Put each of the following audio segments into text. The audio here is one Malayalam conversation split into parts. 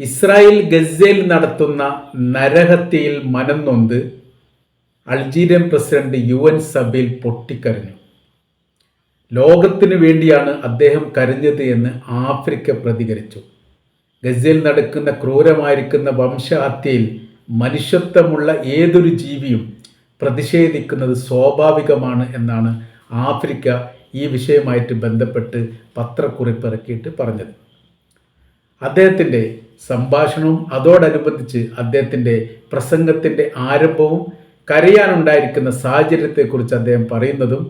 ഇസ്രായേൽ ഗസയിൽ നടത്തുന്ന നരഹത്യയിൽ മനം നൊന്ത് അൾജീരിയൻ പ്രസിഡന്റ് യു എൻ സഭയിൽ പൊട്ടിക്കരഞ്ഞു. ലോകത്തിനു വേണ്ടിയാണ് അദ്ദേഹം കരഞ്ഞത് എന്ന് ആഫ്രിക്ക പ്രതികരിച്ചു. ഗസയിൽ നടക്കുന്ന ക്രൂരമായിരിക്കുന്ന വംശഹത്യയിൽ മനുഷ്യത്വമുള്ള ഏതൊരു ജീവിയും പ്രതിഷേധിക്കുന്നത് സ്വാഭാവികമാണ് എന്നാണ് ആഫ്രിക്ക ഈ വിഷയമായിട്ട് ബന്ധപ്പെട്ട് പത്രക്കുറിപ്പ് ഇറക്കിയിട്ട് പറഞ്ഞത്. അദ്ദേഹത്തിന്റെ സംഭാഷണവും അതോടനുബന്ധിച്ച് അദ്ദേഹത്തിന്റെ പ്രസംഗത്തിന്റെ ആരംഭവും കരയാനുണ്ടായിരിക്കുന്ന സാഹചര്യത്തെക്കുറിച്ച് അദ്ദേഹം പറയുന്നതും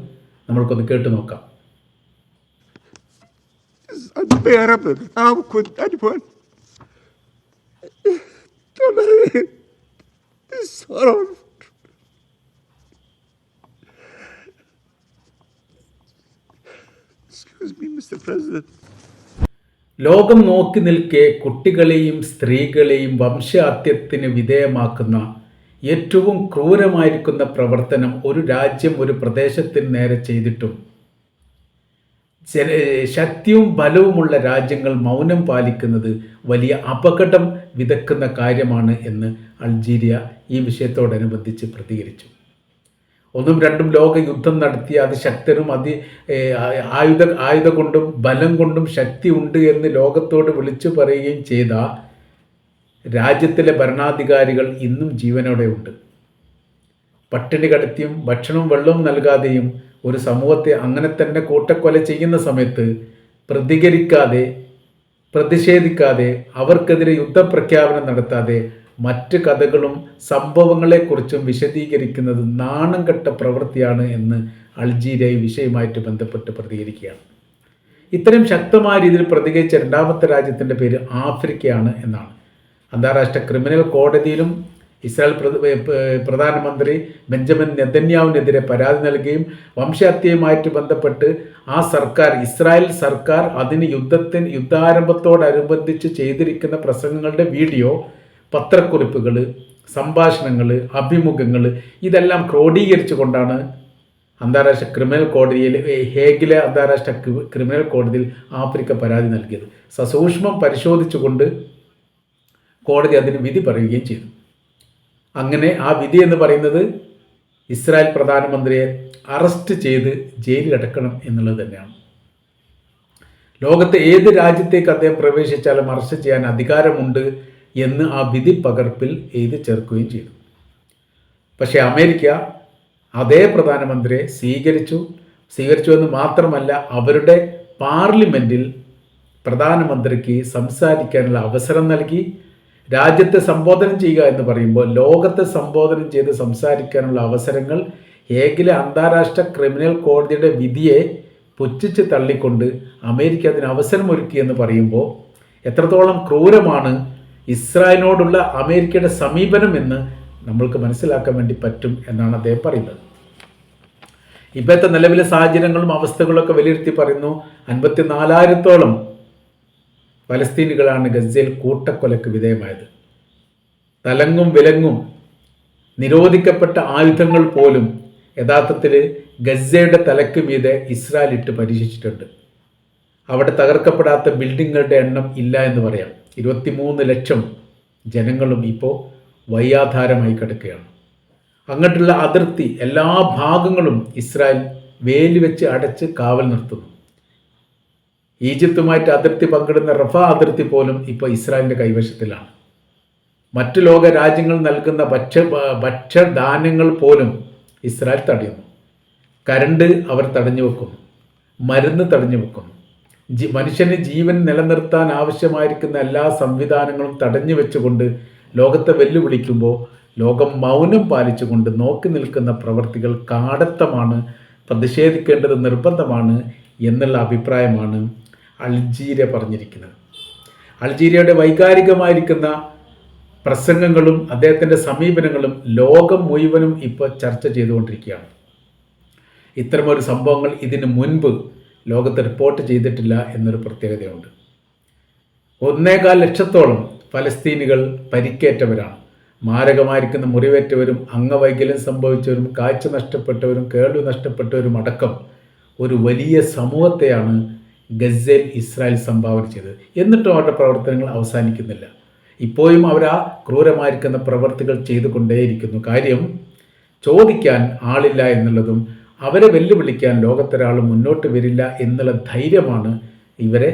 നമ്മൾക്കൊന്ന് കേട്ടു നോക്കാം? Excuse me, Mr. President. ലോകം നോക്കി നിൽക്കെ കുട്ടികളെയും സ്ത്രീകളെയും വംശഹത്യത്തിന് വിധേയമാക്കുന്ന ഏറ്റവും ക്രൂരമായിരിക്കുന്ന പ്രവർത്തനം ഒരു രാജ്യം ഒരു പ്രദേശത്തിന് നേരെ ചെയ്തിട്ടും ശക്തിയും ബലവുമുള്ള രാജ്യങ്ങൾ മൗനം പാലിക്കുന്നത് വലിയ അപകടം വിതക്കുന്ന കാര്യമാണ് എന്ന് അൾജീരിയ ഈ വിഷയത്തോടനുബന്ധിച്ച് പ്രതികരിച്ചു. ഒന്നും രണ്ടും ലോക യുദ്ധം നടത്തിയ അതിശക്തരും അതി ആയുധ ആയുധ കൊണ്ടും ബലം കൊണ്ടും ശക്തി ഉണ്ട് എന്ന് ലോകത്തോട് വിളിച്ചു പറയുകയും ചെയ്ത രാജ്യത്തിലെ ഭരണാധികാരികൾ ഇന്നും ജീവനോടെ ഉണ്ട്. പട്ടിണി കടത്തിയും ഭക്ഷണവും വെള്ളവും നൽകാതെയും ഒരു സമൂഹത്തെ അങ്ങനെ തന്നെ കൂട്ടക്കൊല ചെയ്യുന്ന സമയത്ത് പ്രതികരിക്കാതെ പ്രതിഷേധിക്കാതെ അവർക്കെതിരെ യുദ്ധപ്രഖ്യാപനം നടത്താതെ മറ്റ് കഥകളും സംഭവങ്ങളെക്കുറിച്ചും വിശദീകരിക്കുന്നത് നാണം കെട്ട പ്രവൃത്തിയാണ് എന്ന് അൾജീരിയ വിഷയമായിട്ട് ബന്ധപ്പെട്ട് പ്രതികരിക്കുകയാണ്. ഇത്തരം ശക്തമായ രീതിയിൽ പ്രതികരിച്ച രണ്ടാമത്തെ രാജ്യത്തിന്റെ പേര് ആഫ്രിക്കയാണ് എന്നാണ്. അന്താരാഷ്ട്ര ക്രിമിനൽ കോടതിയിലും ഇസ്രായേൽ പ്രധാനമന്ത്രി ബെഞ്ചമിൻ നെതന്യാവിനെതിരെ പരാതി നൽകുകയും വംശഹത്യയുമായിട്ട് ബന്ധപ്പെട്ട് ആ സർക്കാർ ഇസ്രായേൽ സർക്കാർ അതിന് യുദ്ധത്തിന് യുദ്ധാരംഭത്തോടനുബന്ധിച്ച് ചെയ്തിരിക്കുന്ന പ്രസംഗങ്ങളുടെ വീഡിയോ പത്രക്കുറിപ്പുകൾ സംഭാഷണങ്ങൾ അഭിമുഖങ്ങൾ ഇതെല്ലാം ക്രോഡീകരിച്ചു കൊണ്ടാണ് അന്താരാഷ്ട്ര ക്രിമിനൽ കോടതിയിൽ ഹേഗിലെ അന്താരാഷ്ട്ര ക്രിമിനൽ കോടതിയിൽ ആഫ്രിക്ക പരാതി നൽകിയത്. സസൂക്ഷ്മം പരിശോധിച്ചുകൊണ്ട് കോടതി അതിന് വിധി പറയുകയും ചെയ്തു. അങ്ങനെ ആ വിധി എന്ന് പറയുന്നത് ഇസ്രായേൽ പ്രധാനമന്ത്രിയെ അറസ്റ്റ് ചെയ്ത് ജയിലിലടക്കണം എന്നുള്ളത് തന്നെയാണ്. ലോകത്തെ ഏത് രാജ്യത്തേക്ക് അദ്ദേഹം പ്രവേശിച്ചാലും അറസ്റ്റ് ചെയ്യാൻ അധികാരമുണ്ട് എന്ന് ആ വിധി പകർപ്പിൽ എഴുതി ചേർക്കുകയും ചെയ്തു. പക്ഷേ അമേരിക്ക അതേ പ്രധാനമന്ത്രിയെ സ്വീകരിച്ചു. സ്വീകരിച്ചു എന്ന് മാത്രമല്ല അവരുടെ പാർലമെന്റിൽ പ്രധാനമന്ത്രിക്ക് സംസാരിക്കാനുള്ള അവസരം നൽകി. രാജ്യത്തെ സംബോധനം ചെയ്യുക എന്ന് പറയുമ്പോൾ ലോകത്തെ സംബോധനം ചെയ്ത് സംസാരിക്കാനുള്ള അവസരങ്ങൾ ഹേഗിലെ അന്താരാഷ്ട്ര ക്രിമിനൽ കോടതിയുടെ വിധിയെ പുച്ഛിച്ച് തള്ളിക്കൊണ്ട് അമേരിക്ക അതിന് അവസരമൊരുക്കി എന്ന് പറയുമ്പോൾ എത്രത്തോളം ക്രൂരമാണ് ഇസ്രായേലിനോടുള്ള അമേരിക്കയുടെ സമീപനം എന്ന് നമ്മൾക്ക് മനസ്സിലാക്കാൻ വേണ്ടി പറ്റും എന്നാണ് അദ്ദേഹം പറയുന്നത്. ഇപ്പോഴത്തെ നിലവിലെ സാഹചര്യങ്ങളും അവസ്ഥകളൊക്കെ വിലയിരുത്തി പറയുന്നു. അൻപത്തിനാലായിരത്തോളം പലസ്തീനുകളാണ് ഗസയിൽ കൂട്ടക്കൊലക്ക് വിധേയമായത്. തലങ്ങും വിലങ്ങും നിരോധിക്കപ്പെട്ട ആയുധങ്ങൾ പോലും യഥാർത്ഥത്തിൽ ഗസയുടെ തലയ്ക്ക് മീതെ ഇസ്രായേൽ ഇട്ട് പരീക്ഷിച്ചിട്ടുണ്ട് അവിടെ തകർക്കപ്പെടാത്ത ബിൽഡിങ്ങുകളുടെ എണ്ണം ഇല്ല എന്ന് പറയാം. ഇരുപത്തിമൂന്ന് ലക്ഷം ജനങ്ങളും ഇപ്പോൾ വയ്യാധാരമായി കിടക്കുകയാണ്. അങ്ങോട്ടുള്ള അതിർത്തി എല്ലാ ഭാഗങ്ങളും ഇസ്രായേൽ വേലി വെച്ച് അടച്ച് കാവൽ നിർത്തുന്നു. ഈജിപ്തുമായിട്ട് അതിർത്തി പങ്കിടുന്ന റഫ അതിർത്തി പോലും ഇപ്പോൾ ഇസ്രായേലിന്റെ കൈവശത്തിലാണ്. മറ്റു ലോക രാജ്യങ്ങൾ നൽകുന്ന ഭക്ഷ്യ ഭക്ഷ്യധാന്യങ്ങൾ പോലും ഇസ്രായേൽ തടയുന്നു. കരണ്ട് അവർ തടഞ്ഞു വെക്കുന്നു. മരുന്ന് തടഞ്ഞു വെക്കുന്നു. മനുഷ്യന് ജീവൻ നിലനിർത്താൻ ആവശ്യമായിരിക്കുന്ന എല്ലാ സംവിധാനങ്ങളും തടഞ്ഞു വെച്ചുകൊണ്ട് ലോകത്തെ വെല്ലുവിളിക്കുമ്പോൾ ലോകം മൗനം പാലിച്ചുകൊണ്ട് നോക്കി നിൽക്കുന്ന പ്രവർത്തികൾ കാടത്തമാണ് പ്രതിഷേധിക്കേണ്ടത് നിർബന്ധമാണ് എന്നുള്ള അഭിപ്രായമാണ് അൾജീരിയ പറഞ്ഞിരിക്കുന്നത്. അൾജീരിയയുടെ വൈകാരികമായിരിക്കുന്ന പ്രസംഗങ്ങളും അദ്ദേഹത്തിന്റെ സമീപനങ്ങളും ലോകം മുഴുവനും ഇപ്പോൾ ചർച്ച ചെയ്തുകൊണ്ടിരിക്കുകയാണ്. ഇത്തരമൊരു സംഭവങ്ങൾ ഇതിനു മുൻപ് ലോകത്ത് റിപ്പോർട്ട് ചെയ്തിട്ടില്ല എന്നൊരു പ്രത്യേകതയുണ്ട്. ഒന്നേകാൽ ലക്ഷത്തോളം ഫലസ്തീനികൾ പരിക്കേറ്റവരാണ്. മാരകമായിരിക്കുന്ന മുറിവേറ്റവരും അംഗവൈകല്യം സംഭവിച്ചവരും കാഴ്ച നഷ്ടപ്പെട്ടവരും കേൾവി നഷ്ടപ്പെട്ടവരും അടക്കം ഒരു വലിയ സമൂഹത്തെയാണ് ഗസയിൽ ഇസ്രായേൽ സംഭാവന ചെയ്തത്. എന്നിട്ടും അവരുടെ പ്രവർത്തനങ്ങൾ അവസാനിക്കുന്നില്ല. ഇപ്പോഴും അവർ ആ ക്രൂരമായിരിക്കുന്ന പ്രവർത്തികൾ ചെയ്തുകൊണ്ടേയിരിക്കുന്നു. കാര്യം ചോദിക്കാൻ ആളില്ല എന്നുള്ളതും അവരെ വെല്ലുവിളിക്കാൻ ലോകത്തൊരാൾ മുന്നോട്ട് വരില്ല എന്നുള്ള ധൈര്യമാണ് ഇവരെ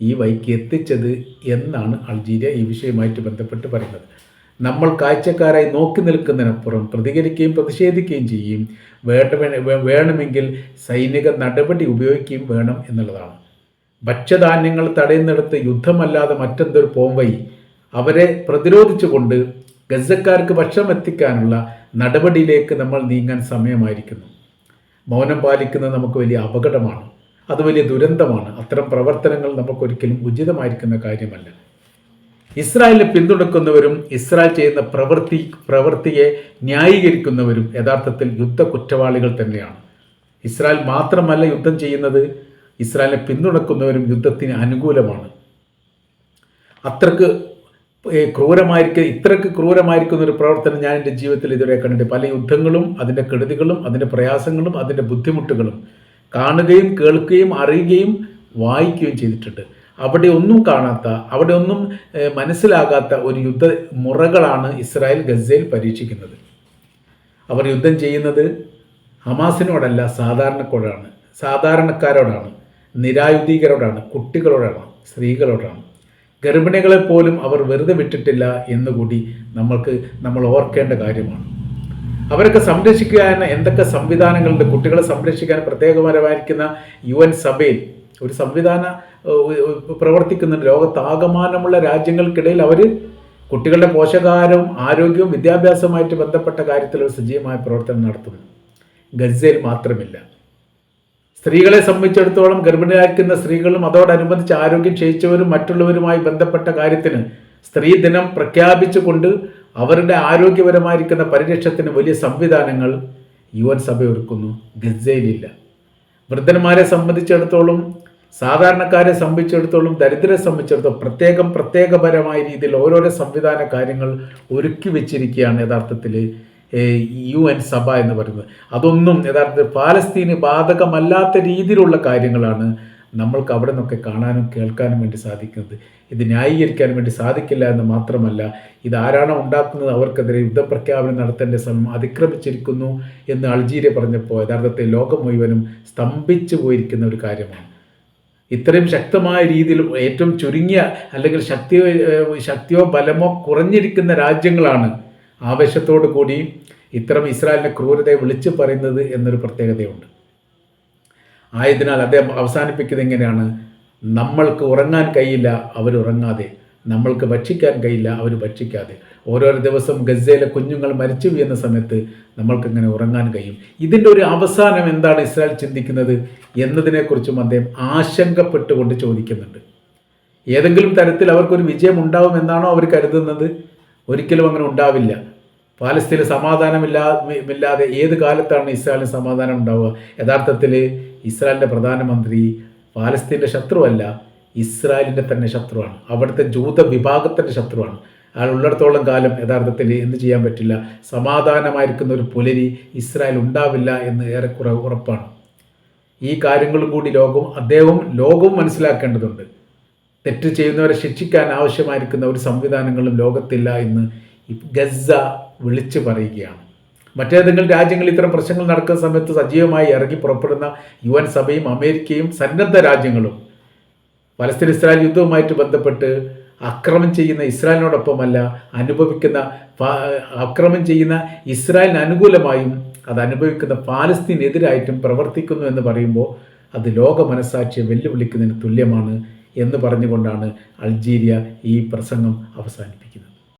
ഈ വഴിക്ക് എത്തിച്ചത് എന്നാണ് അൾജീരിയ ഈ വിഷയവുമായിട്ട് ബന്ധപ്പെട്ട് പറയുന്നത്. നമ്മൾ കാഴ്ചക്കാരായി നോക്കി നിൽക്കുന്നതിനപ്പുറം പ്രതികരിക്കുകയും പ്രതിഷേധിക്കുകയും ചെയ്യും. വേണ്ട വേണമെങ്കിൽ സൈനിക നടപടി ഉപയോഗിക്കുകയും വേണം എന്നുള്ളതാണ്. ഭക്ഷ്യധാന്യങ്ങൾ തടയുന്നിടത്ത് യുദ്ധമല്ലാതെ മറ്റെന്തൊരു പോംവഴി? അവരെ പ്രതിരോധിച്ചുകൊണ്ട് ഗസക്കാർക്ക് ഭക്ഷണം എത്തിക്കാനുള്ള നടപടിയിലേക്ക് നമ്മൾ നീങ്ങാൻ സമയമായിരിക്കുന്നു. മൗനം പാലിക്കുന്നത് നമുക്ക് വലിയ അപകടമാണ്. അത് വലിയ ദുരന്തമാണ്. അത്തരം പ്രവർത്തനങ്ങൾ നമുക്കൊരിക്കലും ഉചിതമായിരിക്കുന്ന കാര്യമല്ല. ഇസ്രായേലിനെ പിന്തുണക്കുന്നവരും ഇസ്രായേൽ ചെയ്യുന്ന പ്രവൃത്തി പ്രവൃത്തിയെ ന്യായീകരിക്കുന്നവരും യഥാർത്ഥത്തിൽ യുദ്ധ കുറ്റവാളികൾ തന്നെയാണ്. ഇസ്രായേൽ മാത്രമല്ല യുദ്ധം ചെയ്യുന്നത്. ഇസ്രായേലിനെ പിന്തുണക്കുന്നവരും യുദ്ധത്തിന് അനുകൂലമാണ്. അത്രയ്ക്ക് ക്രൂരമായിരിക്കും ഇത്രക്ക് ക്രൂരമായിരിക്കുന്ന ഒരു പ്രവർത്തനം ഞാൻ എന്റെ ജീവിതത്തിൽ ഇതുവരെ കണ്ടിട്ട് പല യുദ്ധങ്ങളും അതിന്റെ കെടുതികളും അതിന്റെ പ്രയാസങ്ങളും അതിന്റെ ബുദ്ധിമുട്ടുകളും കാണുകയും കേൾക്കുകയും അറിയുകയും വായിക്കുകയും ചെയ്തിട്ടുണ്ട്. അവിടെ ഒന്നും കാണാത്ത അവിടെ ഒന്നും മനസ്സിലാകാത്ത ഒരു യുദ്ധ മുറകളാണ് ഇസ്രായേൽ ഗസയിൽ പരീക്ഷിക്കുന്നത്. അവർ യുദ്ധം ചെയ്യുന്നത് ഹമാസിനോടല്ല സാധാരണക്കാരോടാണ്. സാധാരണക്കാരോടാണ്. നിരായുധീകരോടാണ്. കുട്ടികളോടാണ്. സ്ത്രീകളോടാണ്. ഗർഭിണികളെ പോലും അവർ വെറുതെ വിട്ടിട്ടില്ല എന്നുകൂടി നമ്മൾക്ക് നമ്മൾ ഓർക്കേണ്ട കാര്യമാണ്. അവരൊക്കെ സംരക്ഷിക്കാൻ എന്തൊക്കെ സംവിധാനങ്ങളുണ്ട്? കുട്ടികളെ സംരക്ഷിക്കാൻ പ്രത്യേകപരമായിരിക്കുന്ന യു എൻ സഭയിൽ ഒരു സംവിധാന പ്രവർത്തിക്കുന്ന ലോകത്താകമാനമുള്ള രാജ്യങ്ങൾക്കിടയിൽ അവർ കുട്ടികളുടെ പോഷകാഹാരവും ആരോഗ്യവും വിദ്യാഭ്യാസവുമായിട്ട് ബന്ധപ്പെട്ട കാര്യത്തിൽ ഒരു സജീവമായ പ്രവർത്തനം നടത്തുന്നു. ഗസയിൽ മാത്രമില്ല. സ്ത്രീകളെ സംബന്ധിച്ചിടത്തോളം ഗർഭിണിയാക്കുന്ന സ്ത്രീകളും അതോടനുബന്ധിച്ച് ആരോഗ്യം ക്ഷയിച്ചവരും മറ്റുള്ളവരുമായി ബന്ധപ്പെട്ട കാര്യത്തിന് സ്ത്രീ ദിനം പ്രഖ്യാപിച്ചുകൊണ്ട് അവരുടെ ആരോഗ്യപരമായിരിക്കുന്ന പരിരക്ഷത്തിന് വലിയ സംവിധാനങ്ങൾ യു എൻ സഭ ഒരുക്കുന്നു. ഗസയിലില്ല. വൃദ്ധന്മാരെ സംബന്ധിച്ചിടത്തോളം സാധാരണക്കാരെ സംബന്ധിച്ചിടത്തോളം ദരിദ്രരെ സംബന്ധിച്ചിടത്തോളം പ്രത്യേകം പ്രത്യേകപരമായ രീതിയിൽ ഓരോരോ സംവിധാന കാര്യങ്ങൾ ഒരുക്കി വെച്ചിരിക്കുകയാണ് യഥാർത്ഥത്തിൽ യു എൻ സഭ എന്ന് പറയുന്നത്. അതൊന്നും യഥാർത്ഥത്തിൽ പാലസ്തീന് ബാധകമല്ലാത്ത രീതിയിലുള്ള കാര്യങ്ങളാണ് നമ്മൾക്ക് അവിടെ നിന്നൊക്കെ കാണാനും കേൾക്കാനും വേണ്ടി സാധിക്കുന്നത്. ഇത് ന്യായീകരിക്കാൻ വേണ്ടി സാധിക്കില്ല എന്ന് മാത്രമല്ല ഇത് ആരാണോ ഉണ്ടാക്കുന്നത് അവർക്കെതിരെ യുദ്ധപ്രഖ്യാപനം നടത്തേണ്ട സമയം അതിക്രമിച്ചിരിക്കുന്നു എന്ന് അൾജീരിയ പറഞ്ഞപ്പോൾ യഥാർത്ഥത്തിൽ ലോകം മുഴുവനും സ്തംഭിച്ചു പോയിരിക്കുന്ന ഒരു കാര്യമാണ്. ഇത്രയും ശക്തമായ രീതിയിൽ ഏറ്റവും ചുരുങ്ങിയ അല്ലെങ്കിൽ ശക്തിയോ ശക്തിയോ ബലമോ കുറഞ്ഞിരിക്കുന്ന രാജ്യങ്ങളാണ് ആവേശത്തോടു കൂടി ഇത്തരം ഇസ്രായേലിന്റെ ക്രൂരതയെ വിളിച്ചു പറയുന്നത് എന്നൊരു പ്രത്യേകതയുണ്ട്. ആയതിനാൽ അദ്ദേഹം അവസാനിപ്പിക്കുന്നത് എങ്ങനെയാണ്? നമ്മൾക്ക് ഉറങ്ങാൻ കഴിയില്ല അവരുറങ്ങാതെ നമ്മൾക്ക് ഭക്ഷിക്കാൻ കഴിയില്ല അവർ ഭക്ഷിക്കാതെ. ഓരോരോ ദിവസം ഗസയിലെ കുഞ്ഞുങ്ങൾ മരിച്ചു വീഴുന്ന സമയത്ത് നമ്മൾക്കിങ്ങനെ ഉറങ്ങാൻ കഴിയും. ഇതിന്റെ ഒരു അവസാനം എന്താണ് ഇസ്രായേൽ ചിന്തിക്കുന്നത് എന്നതിനെക്കുറിച്ചും അദ്ദേഹം ആശങ്കപ്പെട്ടുകൊണ്ട് ചോദിക്കുന്നുണ്ട്. ഏതെങ്കിലും തരത്തിൽ അവർക്കൊരു വിജയം ഉണ്ടാവും എന്നാണോ അവർ കരുതുന്നത്? ഒരിക്കലും അങ്ങനെ ഉണ്ടാവില്ല. പാലസ്തീനിൽ സമാധാനമില്ലാ ഇല്ലാതെ ഏത് കാലത്താണ് ഇസ്രായേലിന് സമാധാനം ഉണ്ടാവുക? യഥാർത്ഥത്തിൽ ഇസ്രായേലിന്റെ പ്രധാനമന്ത്രി പാലസ്തീന്റെ ശത്രുവല്ല ഇസ്രായേലിന്റെ തന്നെ ശത്രുവാണ്. അവിടുത്തെ ജൂത വിഭാഗത്തിന്റെ ശത്രുവാണ്. അയാൾ ഉള്ളിടത്തോളം കാലം യഥാർത്ഥത്തിൽ എന്ത് ചെയ്യാൻ പറ്റില്ല? സമാധാനമായിരിക്കുന്ന ഒരു പുലരി ഇസ്രായേൽ ഉണ്ടാവില്ല എന്ന് ഏറെക്കുറെ ഉറപ്പാണ്. ഈ കാര്യങ്ങളും കൂടി ലോകവും അദ്ദേഹവും ലോകവും മനസ്സിലാക്കേണ്ടതുണ്ട്. തെറ്റ് ചെയ്യുന്നവരെ ശിക്ഷിക്കാൻ ആവശ്യമായിരിക്കുന്ന ഒരു സംവിധാനങ്ങളും ലോകത്തില്ല എന്ന് ഗസ വിളിച്ചു പറയുകയാണ്. മറ്റേതെങ്കിലും രാജ്യങ്ങളിൽ ഇത്തരം പ്രശ്നങ്ങൾ നടക്കുന്ന സമയത്ത് സജീവമായി ഇറങ്ങി പുറപ്പെടുന്ന യു എൻ സഭയും അമേരിക്കയും സന്നദ്ധ രാജ്യങ്ങളും പലസ്തീൻ ഇസ്രായേൽ യുദ്ധവുമായിട്ട് ബന്ധപ്പെട്ട് അക്രമം ചെയ്യുന്ന ഇസ്രായേലിനോടൊപ്പമല്ല അനുഭവിക്കുന്ന അക്രമം ചെയ്യുന്ന ഇസ്രായേലിന് അനുകൂലമായും അത് അനുഭവിക്കുന്ന പാലസ്തീനെതിരായിട്ടും പ്രവർത്തിക്കുന്നു എന്ന് പറയുമ്പോൾ അത് ലോക മനസാക്ഷിയെ വെല്ലുവിളിക്കുന്നതിന് തുല്യമാണ് എന്ന് പറഞ്ഞുകൊണ്ടാണ് അൾജീരിയ ഈ പ്രസംഗം അവസാനിപ്പിക്കുന്നത്.